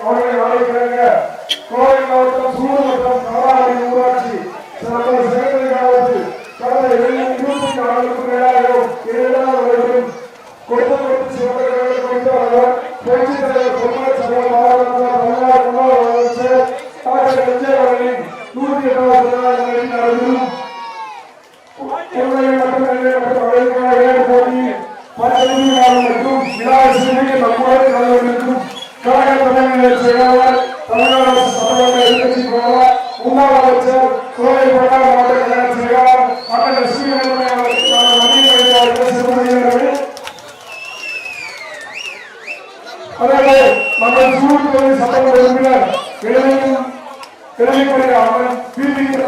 அவர்களை வரவேற்கிறாங்க கோவை மாவட்டம் சூடு மற்றும் கமலாவதி ஊராட்சி சிறந்த சிறந்த காலத்தில் கடந்த இருபத்தி நான்கு மேலாக இரண்டாவது வருடம் கொடுத்த கொடுத்து சிறந்த கொடுத்த அவர் புரட்சி தலைவர் பொம்மலை சபை மாவட்ட தமிழ்நாடு முன்னாள் முதலமைச்சர் டாக்டர் எம்ஜிஆர் அவர்களின் நூற்றி எட்டாவது பிறந்த நாளில் நடக்கும் உங்களை மற்றும் என்னை மற்றும் அவர்களுக்கான விளையாட்டு போட்டி பத்தொன்பது நாள் மற்றும் விழா சிறுமிக்கு நம்மோடு கலந்துரைக்கும் கழக தலைமையை செயலாளர் தமிழ்நாடு அரசு சட்டமன்ற எதிர்கட்சி பிரதமர் முன்னாள் அமைச்சர் கோவை மாவட்ட மாவட்ட கழக செயலாளர் அண்ணன் லட்சுமி சட்டமன்ற உறுப்பினர் மதிய வைத்தார்கள் அவர் அதே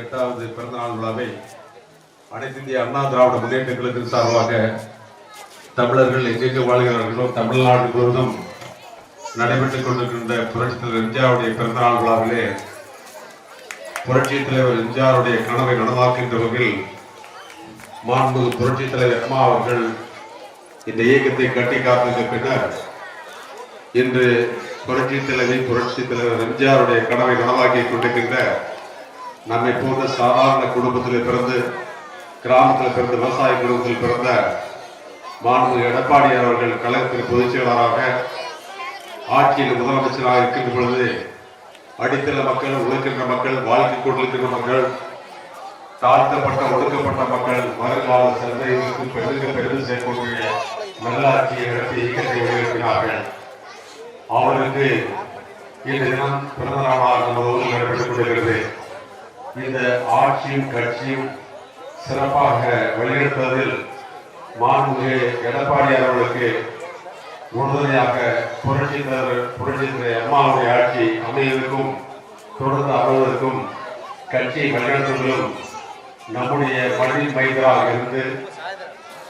எட்டாவது பிறந்தநாள் விழாவை அனைத்து இந்திய அண்ணா திராவிட முன்னேற்ற கழகத்தின் சார்பாக தமிழர்கள் எங்கெங்கு வாழ்கிறார்களோ தமிழ்நாடு முழுவதும் நடைபெற்றுக் கொண்டிருக்கின்ற புரட்சி தலைவர் எம்ஜிஆருடைய பிறந்தநாள் விழாவிலே புரட்சி தலைவர் எம்ஜிஆருடைய கனவை நனவாக்கின்ற வகையில் மாண்புமிகு புரட்சி தலைவர் அம்மா அவர்கள் இந்த இயக்கத்தை கட்டி காத்ததற்கு பின்னர் இன்று புரட்சி தலைவி புரட்சி தலைவர் எம்ஜிஆருடைய கனவை நனவாக்கி கொண்டிருக்கின்ற நம்மை போன்ற சாதாரண குடும்பத்தில் பிறந்து கிராமத்தில் பிறந்த விவசாய குடும்பத்தில் பிறந்த மாண்பு எடப்பாடியார் அவர்கள் கழகத்தின் பொதுச் செயலாளராக ஆட்சியில் முதலமைச்சராக இருக்கின்ற பொழுது அடித்தள மக்கள் உழைக்கின்ற மக்கள் வாழ்க்கை கொண்டிருக்கின்ற மக்கள் தாழ்த்தப்பட்ட ஒடுக்கப்பட்ட மக்கள் வருங்கால சந்தைகளுக்கு பெருக பெருமை செய்யக்கூடிய நல்லாட்சியை நடத்தி இயக்கத்தை வெளியிட்டினார்கள் அவர்களுக்கு இந்த தினம் பிறந்த நாளாக நமது நடைபெற்றுக் கொண்டிருக்கிறது. இந்த ஆட்சியும் கட்சியும் சிறப்பாக வெளியிடுவதில் மாண்புமிகு எடப்பாடி அவர்களுக்கு உறுதுணையாக புரட்சி தலைவர் புரட்சி தலைவர் அம்மாவுடைய ஆட்சி அமைவதற்கும் தொடர்ந்து அமைவதற்கும் கட்சி வழிநடத்துவதிலும் நம்முடைய மண்ணின் மைந்தராக இருந்து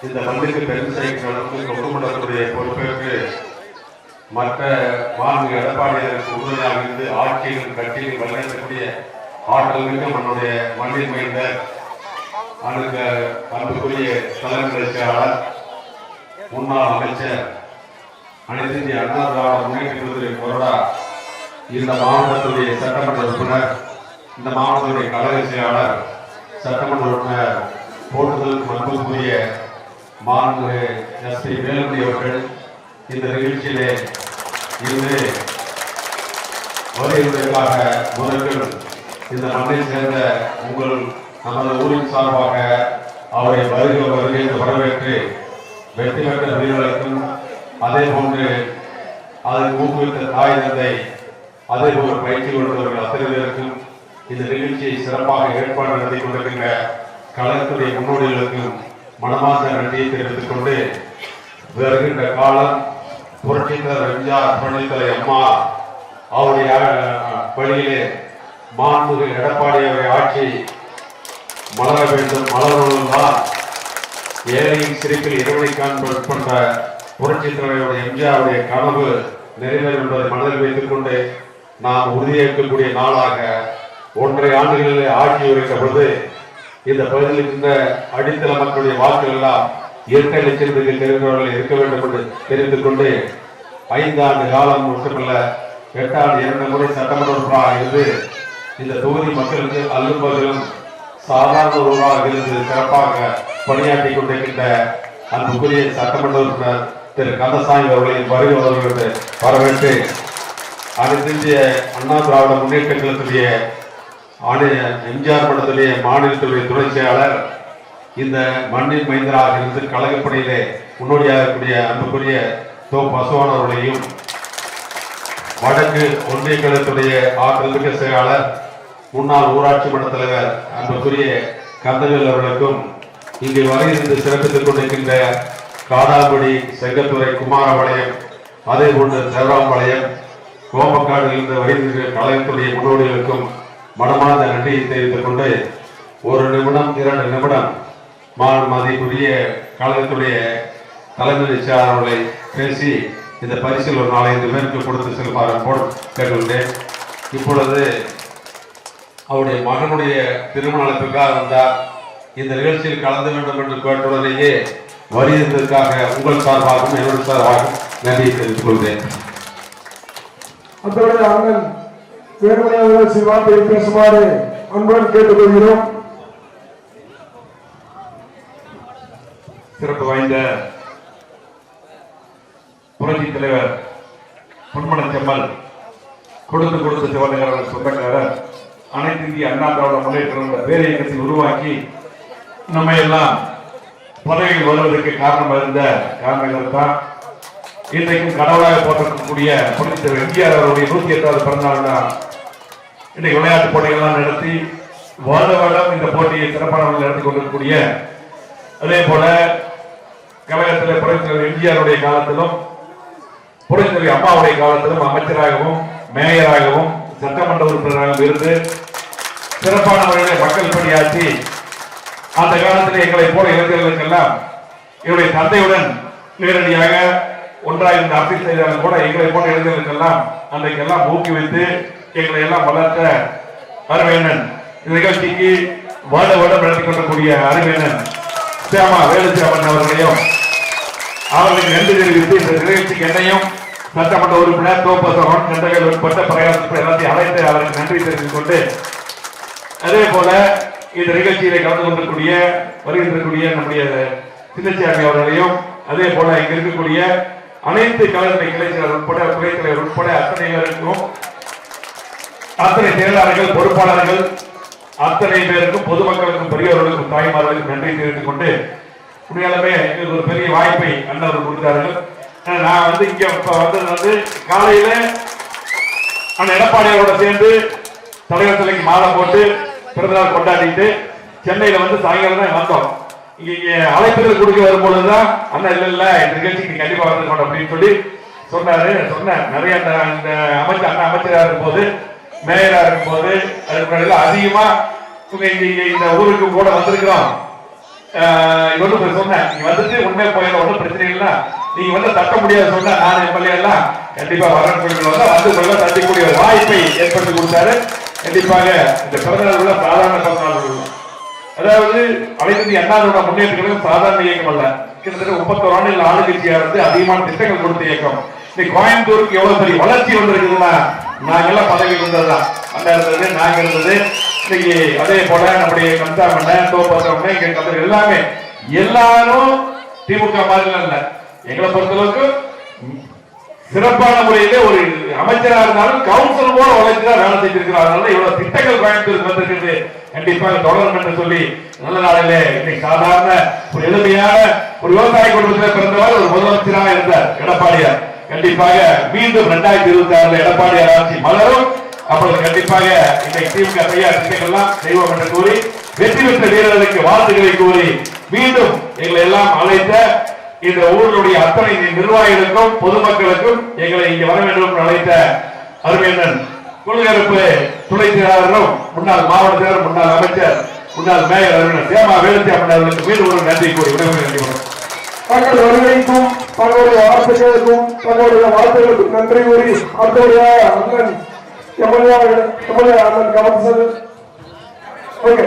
இந்த மண்ணுக்கு பெரும் செய்கிற அளவுக்கு கொண்டுகொள்ளக்கூடிய மற்ற மாண்பு எடப்பாடியாருக்கு உறுதுணையாக இருந்து ஆட்சியிலும் கட்சியிலும் வழிநடத்தக்கூடிய ஆற்றல் மிக்க நம்முடைய மண்ணில் மைந்தர் அனுக்க அன்புக்குரிய தலைமை செயலாளர் முன்னாள் அமைச்சர் அனைத்து இந்திய அண்ணா திராவிட முன்னேற்ற கழகத்தின் கொறடா இந்த மாவட்டத்துடைய சட்டமன்ற உறுப்பினர் இந்த மாவட்டத்துடைய கழக செயலாளர் சட்டமன்ற உறுப்பினர் போட்டுதலுக்கு அன்புக்குரிய மாண்பு எஸ் பி வேலுமணி அவர்கள் இந்த நிகழ்ச்சியிலே இருந்து வருகிறதற்காக முதல்கள் இந்த மண்ணை சேர்ந்த உங்கள் நமது ஊரின் சார்பாக அவரை வருகை வருகை வரவேற்று வெற்றி பெற்ற வீரர்களுக்கும் அதே போன்று அதை ஊக்குவித்த தாய் தந்தை அதே போன்று பயிற்சி கொடுத்தவர்கள் அத்தனை பேருக்கும் இந்த நிகழ்ச்சியை சிறப்பாக ஏற்பாடு நடத்தி கொண்டிருக்கின்ற கழகத்துடைய முன்னோடிகளுக்கும் மனமார்ந்த நன்றியை தெரிவித்துக் கொண்டு வருகின்ற காலம் புரட்சித்தலைவர் எம்ஜிஆர் புரட்சித்தலை அம்மா அவருடைய அஹ், வழியிலே மாண்புமிகு எடப்பாடி அவருடைய ஆட்சி மலர வேண்டும் மலர்வதுதான் ஏழையின் சிரிப்பில் இரவனை காண்பது போன்ற புரட்சித் தலைவருடைய எம்ஜிஆருடைய கனவு நிறைவேறும் என்பதை மனதில் வைத்துக் கொண்டு நாம் உறுதியேற்கக்கூடிய நாளாக ஒன்றரை ஆண்டுகளிலே ஆட்சி உரைத்த பொழுது இந்த பகுதியில் இருந்த அடித்தள மக்களுடைய வாக்குகள் எல்லாம் இரட்டை லட்சத்துக்கு தெரிந்தவர்கள் இருக்க வேண்டும் என்று தெரிந்து கொண்டு ஐந்து ஆண்டு காலம் மட்டுமல்ல எட்டாண்டு இரண்டு முறை சட்டமன்ற உறுப்பினராக இருந்து இந்த தொகுதி மக்களுக்கு அல்லும் பகலும் சாதாரண ஒருவராக இருந்து சிறப்பாக பணியாற்றி கொண்டிருக்கின்ற அன்புக்குரிய சட்டமன்ற உறுப்பினர் திரு கந்தசாமி அவர்களின் வருகை அவர்களுக்கு வரவேற்று அனைத்து இந்திய அண்ணா திராவிட முன்னேற்ற கழகத்துடைய ஆணைய எம்ஜிஆர் மன்றத்துடைய மாநிலத்துடைய துணை செயலாளர் இந்த மண்ணின் மைந்தராக இருந்து கழகப்பணியிலே முன்னோடியாக இருக்கக்கூடிய அன்புக்குரிய தோ பசுவான் அவர்களையும் வடக்கு ஒன்றிய கழகத்துடைய ஆற்றல்மிக்க செயலாளர் முன்னாள் ஊராட்சி மன்ற தலைவர் அன்புக்குரிய கந்தவேல் அவர்களுக்கும் இங்கு வருகிறது சிறப்பித்துக் கொண்டிருக்கின்ற காடாங்குடி செங்கத்துறை குமாரபாளையம் அதே போன்று தேவராம்பாளையம் கோபக்காடில் இருந்து வருகின்ற கழகத்துடைய முன்னோடிகளுக்கும் மனமார்ந்த நன்றியை தெரிவித்துக் கொண்டு ஒரு நிமிடம் இரண்டு நிமிடம் மா- மதிப்புரிய கழகத்துடைய தலைமை செயலாளர் அவர்களை பேசி இந்த பரிசில் ஒரு நாலஞ்சு பேருக்கு கொடுத்து செல்லுமாறு போல் கேட்டுள்ளேன் இப்பொழுது அவருடைய மகனுடைய திருமண அழைப்புக்காக வந்தார். இந்த நிகழ்ச்சியில் கலந்து வேண்டும் என்று கேட்டுடனேயே வருகிறதற்காக உங்கள் சார்பாகவும் என்னுடைய சார்பாகவும் நன்றியை தெரிவித்துக் கொள்கிறேன். அத்தோடு அண்ணன் வேறுமணியாக சில வார்த்தையை பேசுமாறு அன்புடன் கேட்டுக்கொள்கிறோம். சிறப்பு வாய்ந்த புரட்சி தலைவர் பொன்மன செம்மல் கொடுத்து கொடுத்து சிவநகர சொந்தக்காரர் அனைத்து இந்திய அண்ணா திராவிட முன்னேற்ற வேலை இயக்கத்தை உருவாக்கி நம்ம எல்லாம் பதவியில் வருவதற்கு காரணமாக இருந்த காரணங்கள் தான் இன்றைக்கும் கடவுளாக போட்டிருக்கக்கூடிய புரட்சி எம்ஜிஆர் அவருடைய நூத்தி எட்டாவது பிறந்தநாள் தான் இன்றைக்கு விளையாட்டு போட்டிகள்லாம் நடத்தி வருட வருடம் இந்த போட்டியை சிறப்பான முறையில் நடத்தி கொண்டிருக்கக்கூடிய அதே போல கழகத்தில் புரட்சித்தலைவர் எம்ஜிஆருடைய காலத்திலும் புரட்சித்தலைவர் அம்மாவுடைய காலத்திலும் அமைச்சராகவும் மேயராகவும் சட்டமன்ற உறுப்பினராகவும் இருந்து சிறப்பான முறையிலே மக்கள் பணியாற்றி அந்த காலத்தில் எங்களை போல இளைஞர்களுக்கெல்லாம் என்னுடைய தந்தையுடன் நேரடியாக ஒன்றாயிருந்த அரசியல் செய்தாலும் கூட எங்களை போல இளைஞர்களுக்கெல்லாம் அன்றைக்கெல்லாம் ஊக்குவித்து எங்களை எல்லாம் வளர்த்த அருமையண்ணன் இந்த நிகழ்ச்சிக்கு வருட வருடம் நடத்தி கொள்ளக்கூடிய அருமையண்ணன் சியாமா வேலுச்சாமன் அவர்களையும் அவர்களுக்கு நன்றி தெரிவித்து இந்த நிகழ்ச்சிக்கு என்னையும் சட்டமன்ற உறுப்பினர் தோப்பசவன் கண்டகள் உட்பட்ட பிரகாசத்தை எல்லாத்தையும் அழைத்து அவருக்கு நன்றி தெரிவித்துக் கொண்டு அதே போல இந்த நிகழ்ச்சியில கலந்து கொண்டிருக்கூடிய வருகின்றக்கூடிய நம்முடைய சின்னச்சாமி அவர்களையும் அதே போல இங்க இருக்கக்கூடிய அனைத்து கலந்த இளைஞர்கள் உட்பட துறைத்தலைவர் உட்பட அத்தனை பேருக்கும் அத்தனை செயலாளர்கள் பொறுப்பாளர்கள் அத்தனை பேருக்கும் பொதுமக்களுக்கும் பெரியவர்களுக்கும் தாய்மார்களுக்கும் நன்றி தெரிவித்துக் கொண்டு உண்மையாலுமே எங்களுக்கு ஒரு பெரிய வாய்ப்பை அண்ணர்கள் கொடுத்தார்கள். நான் வந்து இங்க வந்தது வந்து காலையில அண்ணன் எடப்பாடியாரோட சேர்ந்து தலைவர் தலைக்கு மாலை போட்டு பிறந்தநாள் கொண்டாடிட்டு சென்னையில வந்து சாயங்காலம் தான் வந்தோம். இங்க அழைப்புகள் கொடுக்க வரும்பொழுதுதான் அண்ணா இல்ல இல்ல இந்த நிகழ்ச்சிக்கு நீ கண்டிப்பா வந்துருக்கணும் அப்படின்னு சொல்லி சொன்னாரு. சொன்னேன் நிறைய அந்த அந்த அமைச்சர் அண்ணா அமைச்சரா இருக்கும்போது மேயரா இருக்கும்போது அதுக்கு அதிகமா இவங்க இங்க இந்த ஊருக்கு கூட வந்திருக்கிறோம். ஆஹ் இவரு சொன்னேன் நீ வந்துட்டு உண்மை போயிட ஒன்றும் பிரச்சனை இல்லை நீங்க வந்து தட்ட முடியாது சொன்ன நான் எம்எல்ஏ எல்லாம் கண்டிப்பா வரக்கூடிய வந்து கொள்ள சந்திக்கக்கூடிய வாய்ப்பை ஏற்படுத்தி கொடுத்தாரு. கண்டிப்பாக இந்த பிறந்தநாள் விட சாதாரண பிறந்தநாள் விட. அதாவது அனைத்து அண்ணாவோட முன்னேற்றங்களும் சாதாரண இயக்கம் அல்ல. கிட்டத்தட்ட முப்பத்தோரு ஆண்டுகள் ஆளுங்கட்சியா இருந்து அதிகமான திட்டங்கள் கொடுத்த இயக்கம். இன்னைக்கு கோயம்புத்தூருக்கு எவ்வளவு பெரிய வளர்ச்சி வந்திருக்குதுன்னா நாங்கெல்லாம் பதவி இருந்ததுதான் அந்த இருந்தது நாங்க இருந்தது. இன்னைக்கு அதே போல நம்முடைய கந்தா கம்சாமண்ண தோப்பாசம்ம இங்க கம்பெனி எல்லாமே எல்லாரும் திமுக மாதிரி இல்லை. எங்களை பொறுத்தளவுக்கு சிறப்பான முறையிலே ஒரு அமைச்சராக இருந்தாலும் கவுன்சில் போல உழைச்சு தான் வேலை செஞ்சிருக்கிறார். அதனால இவ்வளவு திட்டங்கள் கோயம்புத்தூருக்கு வந்திருக்கிறது. கண்டிப்பாக தொடரும் என்று சொல்லி நல்ல நாளிலே இன்னைக்கு சாதாரண ஒரு எளிமையான ஒரு விவசாய குடும்பத்தில் பிறந்தவர் ஒரு முதலமைச்சராக இருந்தார் எடப்பாடியார். கண்டிப்பாக மீண்டும் இரண்டாயிரத்தி இருபத்தி ஆறுல எடப்பாடியார் ஆட்சி மலரும். அப்பொழுது கண்டிப்பாக இன்னைக்கு திமுக கையா திட்டங்கள்லாம் செய்வோம் என்று கூறி வெற்றி பெற்ற வீரர்களுக்கு வாழ்த்துக்களை கூறி மீண்டும் எங்களை எல்லாம் அழைத்த இந்த ஊருடைய அத்தனை நிர்வாகிகளுக்கும் பொதுமக்களுக்கும் எங்களை இங்க வர வேண்டும் அழைத்த அருமையண்ணன் குழுகருப்பு துணை செயலாளரும் முன்னாள் மாவட்ட செயலர் முன்னாள் அமைச்சர் முன்னாள் மேயர் அருமையன் சேமா வேலுத்தி அவர்களுக்கு மீண்டும் ஒரு நன்றி கூறி விடைபெறுகிறேன். நன்றி தங்கள் வருகைக்கும் தங்களுடைய வார்த்தைகளுக்கும் தங்களுடைய வார்த்தைகளுக்கும் நன்றி கூறி அடுத்தபடியா அண்ணன் எம்எல்ஏ எம்எல்ஏ அண்ணன் கமல்சன் ஓகே.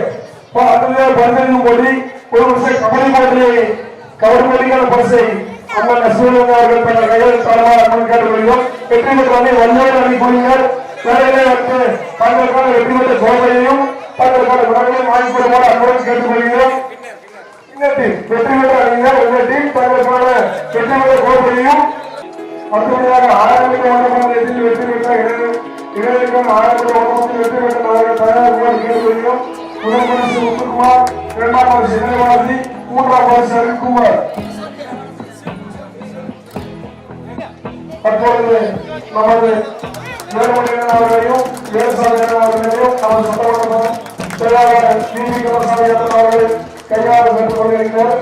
அடுத்தது பதினைந்து கோடி ஒரு வருஷம் கபடி மாதிரி கபடி போட்டிக்கான பரிசை அண்ணன் நசுவன் அவர்கள் தங்கள் கையில் தரமாக அண்ணன் கேட்டுக்கொள்கிறோம் வெற்றி பெற்று வந்து வல்லோடு அணி கூறினார். வந்து தங்களுக்கான வெற்றி பெற்ற சோதனையும் தங்களுக்கான விடங்களையும் வாங்கி கொள்ளுமாறு அன்புடன் கேட்டுக்கொள்கிறோம் வெற்றி பெற்ற அறிஞர் உங்கள் டீம் தங்களுக்கான வெற்றி பெற்ற கோவையையும் அடுத்தபடியாக ஆயிரத்தி ஒன்றாம் தேதியில் வெற்றி பெற்ற இளைஞர் இளைஞர்கள் ஆயிரத்தி ஒன்றாம் வெற்றி பெற்ற நாயகர் உங்கள் கேட்டுக்கொள்கிறோம் முதல் பரிசு முத்துக்குமார் இரண்டாம் பரிசு இளையவாசி மூன்றாம் பரிசு அருண்குமார் தற்பொழுது நமது வேலுமணியன் அவர்களையும் வேலுசாமி அவர்களையும் நமது சட்டமன்ற செயலாளர் டி. வி. கமலசாமி அவர்கள் கையாள பெற்றுக் கொண்டிருக்கிறார்